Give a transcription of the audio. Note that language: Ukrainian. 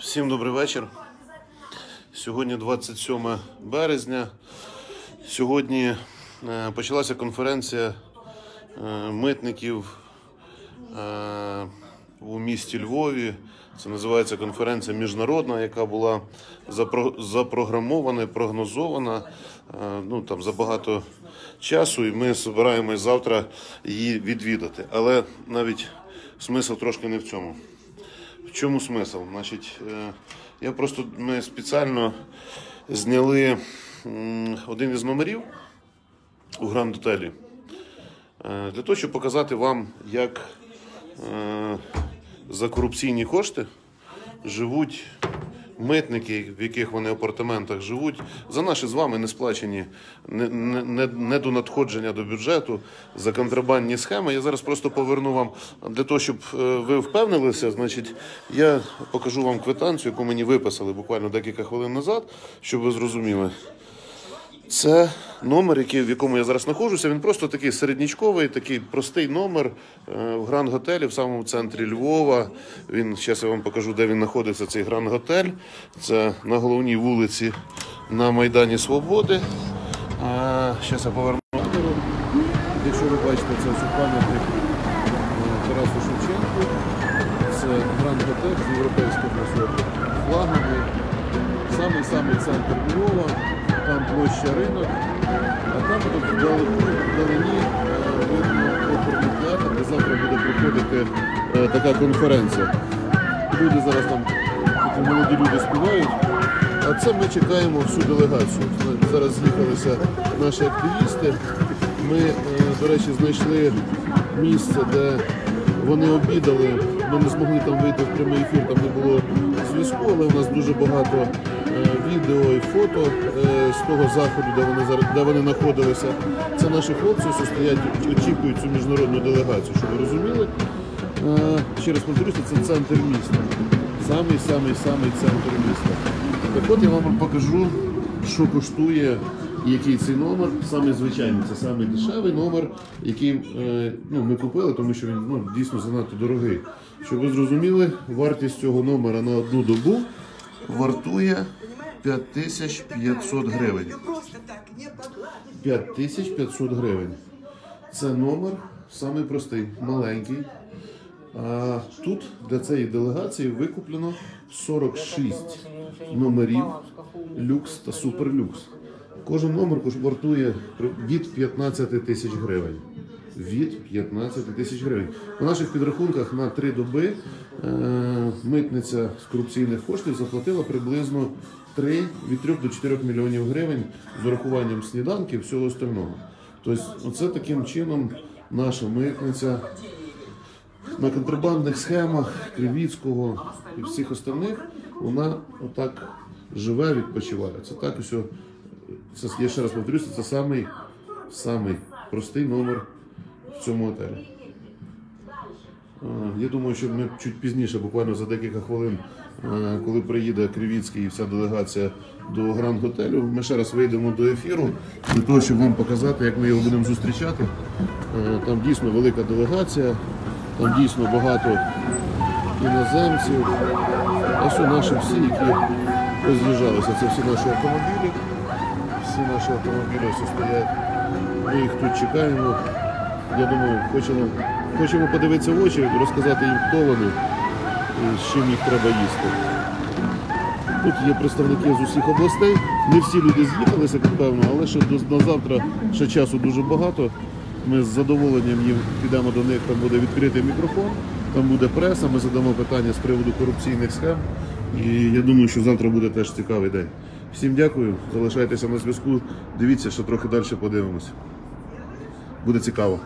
Всім добрий вечір. Сьогодні 27 березня. Сьогодні е, почалася конференція е, митників е, у місті Львові. Це називається конференція міжнародна, яка була запрограмована, прогнозована ну, там, за багато часу, і ми збираємось завтра її відвідати. Але навіть смисл трошки не в цьому. В чому смисл? Значить, е, я просто ми спеціально зняли один із номерів у Гранд Отелі е, для того, щоб показати вам, як е, за корупційні кошти живуть митники, в яких вони апартаментах живуть, за наші з вами не сплачені не, до надходження до бюджету за контрабандні схеми. Я зараз просто поверну вам для того, щоб е, ви впевнилися. Значить, я покажу вам квитанцію, яку мені виписали буквально декілька хвилин назад, щоб ви зрозуміли. Це номер, який, в якому я зараз знаходжуся. Він просто такий середнячковий, такий простий номер е, в Гранд Готелі в самому центрі Львова. Він зараз я вам покажу, де він знаходиться. Цей Гранд Готель. Це на головній вулиці на Майдані Свободи. А, зараз я поверну. Якщо ви бачите, це пам'ятник е, Тарасу Шевченку. Це Гранд Готель з європейськими флагами. Самий самий центр Львова, там площа ринок, а там вдалині видно театр, де завтра буде проходити така конференція. Люди зараз там такі молоді люди співають. А це ми чекаємо всю делегацію. Зараз з'їхалися наші активісти. Ми, е, до речі, знайшли місце, де вони обідали. Ми не змогли там вийти в прямий ефір, там не було зв'язку, але у нас дуже багато е, відео і фото е, з того заходу, де вони де вони знаходилися. Це наші хлопці, що стоять, очікують цю міжнародну делегацію, щоб ви розуміли. Е, Ще раз повторюся, це центр міста. Самий самий самий центр міста. Так от я вам покажу, що коштує який цей номер. Самий звичайний, це самий дешевий номер, який е, ну, ми купили, тому що він ну, дійсно занадто дорогий. Щоб ви зрозуміли, вартість цього номера на одну добу вартує 5500 гривень. 5500 гривень. Це номер самий простий, маленький. А тут для цієї делегації викуплено 46 номерів люкс та суперлюкс. Кожен номер вартує від 15 тисяч гривень. Від 15 тисяч гривень. У наших підрахунках на три доби е, митниця з корупційних коштів заплатила приблизно 3, від 3 до 4 мільйонів гривень з урахуванням сніданків і всього остального. Тобто, оце таким чином наша митниця на контрабандних схемах Кривіцького і всіх остальних вона отак живе, відпочиває. Це так усе. Я ще раз повторюся, це самий, самий простий номер в цьому готелі. Е, Я думаю, що ми чуть пізніше, буквально за декілька хвилин, е, коли приїде Кривіцький і вся делегація до Гранд Готелю, ми ще раз вийдемо до ефіру для того, щоб вам показати, як ми його будемо зустрічати. Е, Там дійсно велика делегація, там дійсно багато іноземців. Ось наші всі, які роз'їжджалися. Це всі наші автомобілі. Всі наші автомобілі ось стоять. Ми їх тут чекаємо. Я думаю, хочемо, хочемо подивитися в очі, розказати їм, хто вони з чим їх треба їсти. Тут є представники з усіх областей. Не всі люди з'їхалися, певно, але ще на завтра ще часу дуже багато. Ми з задоволенням їм підемо до них, там буде відкритий мікрофон, там буде преса, ми задамо питання з приводу корупційних схем. І я думаю, що завтра буде теж цікавий день. Всім дякую, залишайтеся на зв'язку. Дивіться, що трохи далі подивимось. Буде цікаво.